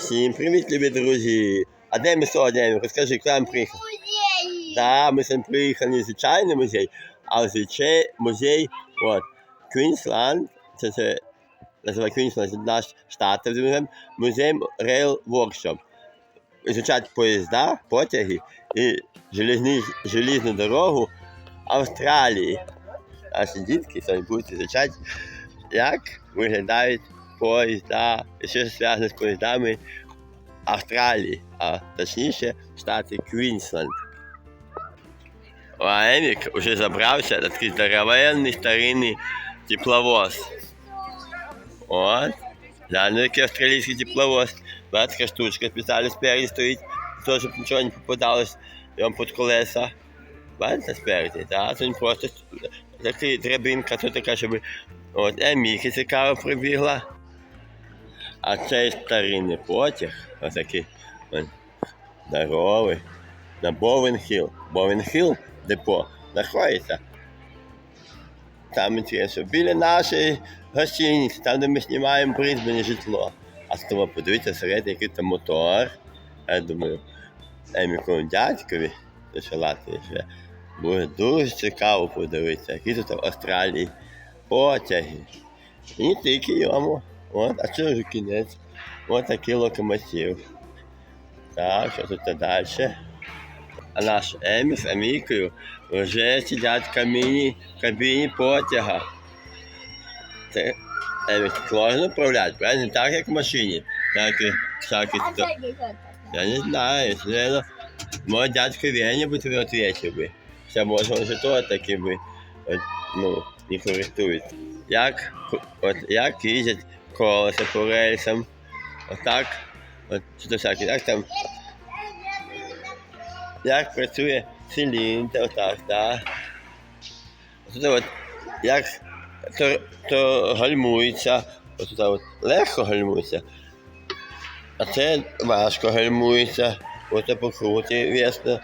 Всім привіт, любі друзі! А де ми сьогодні? Розкажи, куди ми приїхали? Музей. Так, ми сьогодні приїхали не звичайний музей, а звичай музей от, Квінсленд, це, це називає Квінсленд, це наш штат, музей Rail Workshop. Изучать поїзда, потяги і железні, железну дорогу Австралії. Наші дітки сьогодні будуть вивчати, як виглядають поїзда, що зв'язане з поїздами Австралії, а точніше штати Квінсленд. А Емік вже забрався на такий здоровенний старинний тепловоз. От. Да, ну який австралійський тепловоз. Бачиш, така штучка спеціально спереді стоїть, то, щоб нічого не попадалось йому під колеса. Бачите, спереді, так? Це не просто такий драбинка, то така, щоб от Еміки цікаво прибігла. А цей старинний потяг, отакий здоровий, на Бовенхіл. Бовенхіл депо знаходиться. Там інтересно, біля нашої гостиниці, там, де ми знімаємо в житло. А з того подивіться всередині, який там мотор. Я думаю, Еміковому дядькові, що Латвії живе, буде дуже цікаво подивитися, які тут в Австралії потяги. І не тільки йому. От, а це вже кінець. Ось такий локомотив. Так, що тут далі? А наш Емі з Амікою вже сидять в каміні, в кабіні потяга. Це Емі сложно управляти, правильно? Не так, як в машині. Так і всякі. Це. Я не знаю, наверное, мой дядько Веня бы тебе ответил бы. Все, може, він же то таки би, от, ну, не користується. Як, от, як їздять колеса по рельсам, отак, от, всяке, як там, як працює циліндр, отак, так. От, от, як то, то гальмується, от, от, легко гальмується, а це важко гальмується, ось по круті весно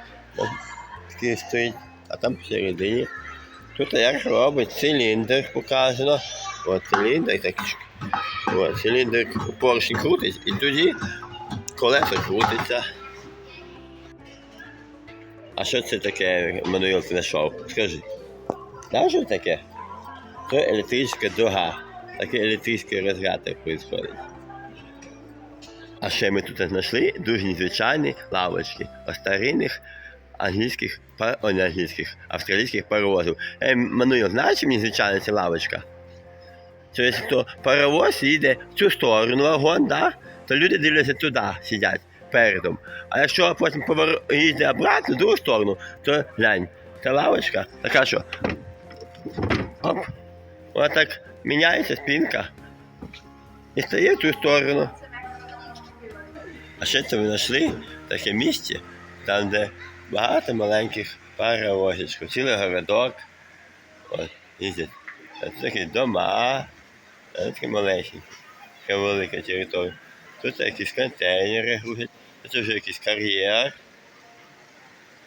такий стоїть, а там всередині. Тут як робить циліндр показано. От циліндр так. От, циліндр поршень крутить і тоді колесо крутиться. А що це таке, Мануїл, ти знайшов? Скажи. Знаєш, що таке? Це електрична дуга. Такий електричний розряд відбувається. А ще ми тут знайшли дуже незвичайні лавочки старинних англійських, англійських, австралійських паровозів. Е, Мануїл, знаєш, чим незвичайна ця лавочка? Якщо то паровоз їде в цю сторону вагон, да? то люди дивляться туди, сидять передом. А якщо потім повер... їде обратно в другу сторону, то глянь, ця лавочка така що. Оп. Вона так міняється спинка. І стає в ту сторону. А ще це ми знайшли таке місце, там, де багато маленьких паровозичків, цілий городок. От, їздять. Такі дома, це такі маленькі, така велика територія. Тут якісь контейнери грузять, це вже якийсь кар'єр.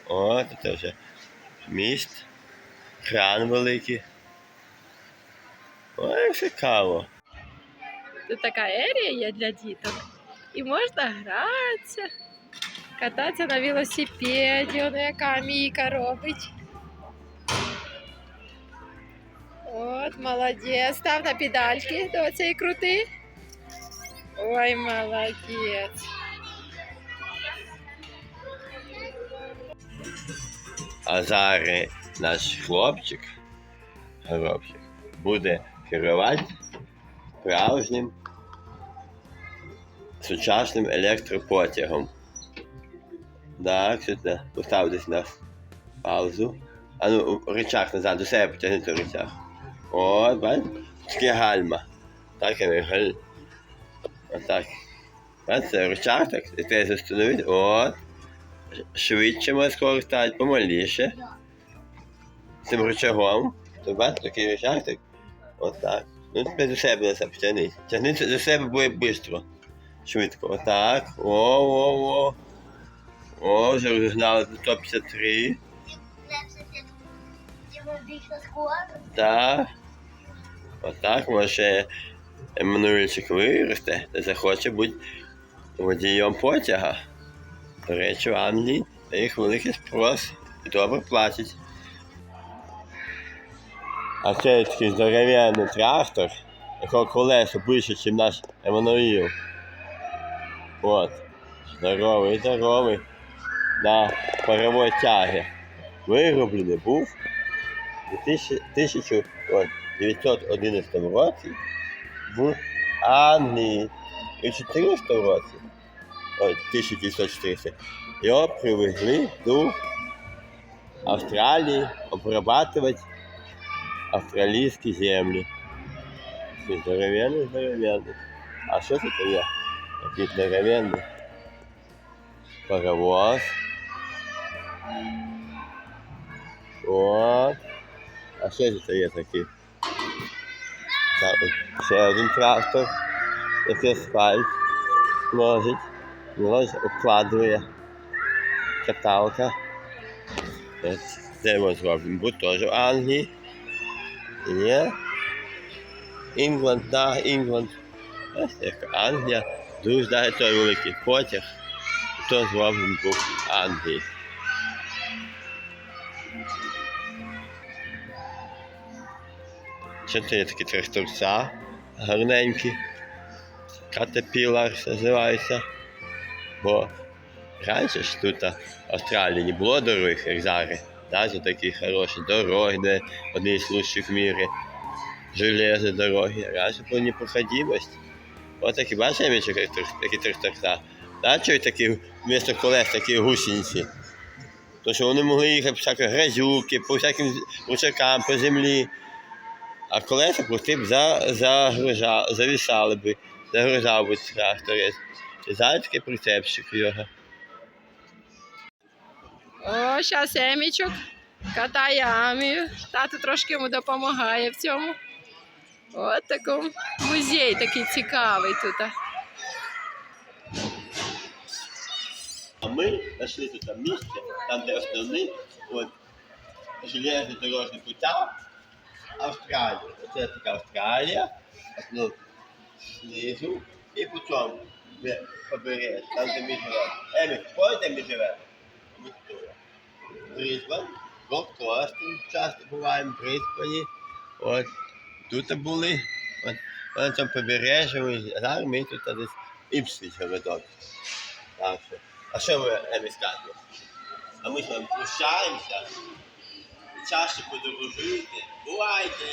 О, тут вже міст, кран великий. Ой, цікаво. Тут така ерія є для діток. І можна гратися, кататися на велосипеді, яка Міка робить. От, молодець. Став на педальки до цієї крути. Ой, молодець. А зараз наш хлопчик, хлопчик буде керувати справжнім сучасним електропотягом. Так, сюди постав десь на паузу. А ну, рычаг назад, до себе потягни той рычаг. От, бачиш? Таке гальма. Так, я галь. Отак. Бачите, рычаг так, і треба застановити. От. Швидше може скористати, помаліше. Цим рычагом. То бачите, такий рычаг, так. Отак. Ну, тепер до себе на себе потягни. Тягни це до себе буде швидко. Швидко. Отак. О, о, о. О, вже розігнали до 153. Так. Отак, може Еммануїльчик виросте, та захоче бути водієм потяга. До речі, в Англії їх великий спрос і добре платять. А це такий здоровенний трактор, якого колесо більше, ніж наш Еммануїл. От. Здоровий, здоровий. На паровій тягі. Вироблений був у 1911 році в Англії. І в 14 році, ой, 1914, його привезли до Австралії обрабатувати австралійські землі. Такий Здоровенний, здоровенний. А що це є? Такий здоровенний паровоз. От. А що це є такий? Та, от Ще один трактор, який асфальт ложить, ложить, обкладує каталка. Де ми зробимо? Будь теж в Англії. Є. Інгланд, да, Інгланд. Як Англія. Дуже навіть той великий потяг. То зроблений був в Англії. Чотири такі тракторця гарненькі. Caterpillar називається. Бо раніше ж тут в Австралії не було дорог, як зараз. Навіть такі хороші дороги, де одні з лучших в мірі. Железні дороги. Раніше була непроходимость. Ось такі, бачите, такі тракторця. Чого такі вмісто колес такі гусениці? То що вони могли їхати по всякі грязюки, по всяким ручакам, по землі. А колеса просто б за, загружа, завісали б, загружав би тракторець. Зараз такий прицепчик його. О, зараз Емічок катає Амію. Тато трошки йому допомагає в цьому. От такий музей такий цікавий тут. А ми знайшли тут місце, там де основний от, железний дорожний путя Австралії. Оце така Австралія, ну, знизу, і потім ми побереш, там де ми живемо. Емі, ось де ми живемо? Ми тут. Брисбен, Голд Кост, часто буваємо в Брисбені. От, тут були, от, на цьому побережжі, а зараз ми тут десь Іпсвіч ведуть. Так що. А що ви Емі скажете? А ми з вами прощаємося. Чаще подорожуйте. Бувайте!